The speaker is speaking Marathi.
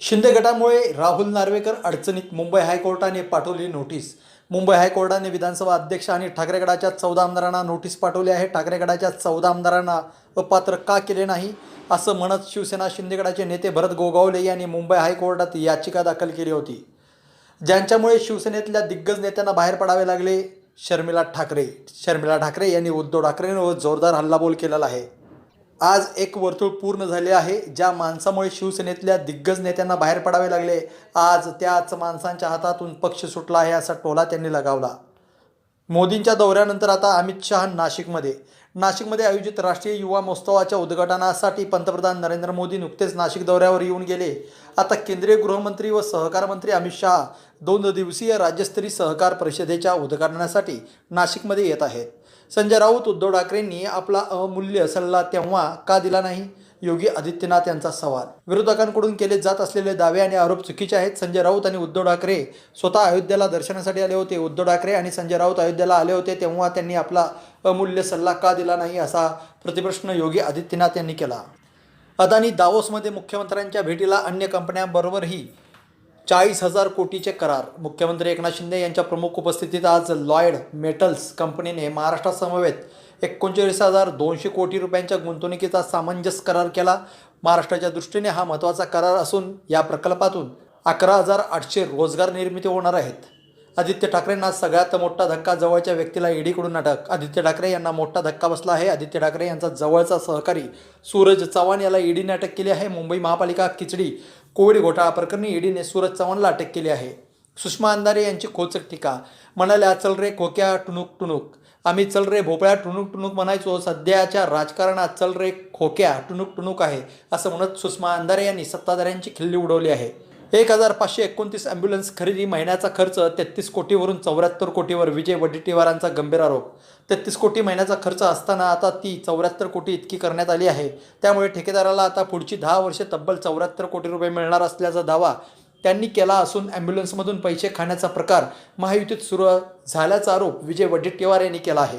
शिंदे गटामुळे राहुल नार्वेकर अडचणीत मुंबई हायकोर्टाने पाठवली नोटीस. मुंबई हायकोर्टाने विधानसभा अध्यक्ष आणि ठाकरे गटाच्या चौदा आमदारांना नोटीस पाठवली आहे. ठाकरे गटाच्या चौदा आमदारांना अपात्र का केले नाही? असं म्हणत शिवसेना शिंदे गटाचे नेते भरत गोगावले यांनी मुंबई हायकोर्टात याचिका दाखल केली होती. ज्यांच्यामुळे शिवसेनेतल्या दिग्गज नेत्यांना बाहेर पडावे लागले शर्मिला ठाकरे. शर्मिला ठाकरे यांनी उद्धव ठाकरेंवर जोरदार हल्लाबोल केलेला आहे. आज एक वर्तुळ पूर्ण झाले आहे ज्या माणसामुळे शिवसेनेतल्या दिग्गज नेत्यांना बाहेर पडावे लागले. आज त्याच माणसांच्या हातातून पक्ष सुटला आहे असा टोला त्यांनी लगावला. मोदींच्या दौऱ्यानंतर आता अमित शहा नाशिकमध्ये. नाशिकमध्ये आयोजित राष्ट्रीय युवा महोत्सवाच्या उद्घाटनासाठी पंतप्रधान नरेंद्र मोदी नुकतेच नाशिक दौऱ्यावर येऊन गेले. आता केंद्रीय गृहमंत्री व सहकार मंत्री अमित शहा दोन दिवसीय राज्यस्तरीय सहकार परिषदेच्या उद्घाटनासाठी नाशिकमध्ये येत आहेत. संजय राऊत उद्धव ठाकरेंनी आपला अमूल्य सल्ला तेव्हा का दिला नाही? योगी आदित्यनाथ यांचा सवाल. विरोधकांकडून केले जात असलेले दावे आणि आरोप चुकीचे आहेत. संजय राऊत आणि उद्धव ठाकरे स्वतः अयोध्येला दर्शनासाठी आले होते. उद्धव ठाकरे आणि संजय राऊत अयोध्येला आले होते तेव्हा त्यांनी आपला अमूल्य सल्ला का दिला नाही असा प्रतिप्रश्न योगी आदित्यनाथ यांनी केला. अदानी दावोसमध्ये मुख्यमंत्र्यांच्या भेटीला अन्य कंपन्यांबरोबरही चाळीस हजार कोटीचे करार. मुख्यमंत्री एकनाथ शिंदे यांच्या प्रमुख उपस्थितीत आज लॉयड मेटल्स कंपनीने महाराष्ट्रासमवेत एकोणचाळीस हजार दोनशे कोटी रुपयांच्या गुंतवणुकीचा सामंजस्य करार केला. महाराष्ट्राच्या दृष्टीने हा महत्त्वाचा करार असून या प्रकल्पातून अकरा हजार आठशे रोजगार निर्मिती होणार आहेत. आदित्य ठाकरेंना सगळ्यात मोठा धक्का जवळच्या व्यक्तीला ईडीकडून अटक. आदित्य ठाकरे यांना मोठा धक्का बसला आहे. आदित्य ठाकरे यांचा जवळचा सहकारी सूरज चव्हाण याला ईडीने अटक केली आहे. मुंबई महापालिका खिचडी कोविड घोटाळा प्रकरणी ईडीने सूरज चव्हाणला अटक केली आहे. सुषमा अंधारे यांची खोचक टीका. म्हणाल्या चल रे खोक्या टुणूक टुणूक. आम्ही चल रे भोपळ्या टुणूक टुणूक म्हणायचो. सध्याच्या राजकारणात चल रे खोक्या टुणूक टुणूक आहे असं म्हणत सुषमा अंधारे यांनी सत्ताधाऱ्यांची खिल्ली उडवली आहे. एक हजार पाचशे एकोणतीस ॲम्ब्युलन्स खरेदी महिन्याचा खर्च तेहतीस कोटीवरून चौऱ्याहत्तर कोटीवर विजय वडेट्टीवारांचा गंभीर आरोप. तेहतीस कोटी महिन्याचा खर्च असताना आता ती चौऱ्याहत्तर कोटी इतकी करण्यात आली आहे. त्यामुळे ठेकेदाराला आता पुढची दहा वर्षे तब्बल चौऱ्याहत्तर कोटी रुपये मिळणार असल्याचा दावा त्यांनी केला असून ॲम्ब्युलन्समधून पैसे खाण्याचा प्रकार महायुतीत सुरू झाल्याचा आरोप विजय वडेट्टीवार यांनी केला आहे.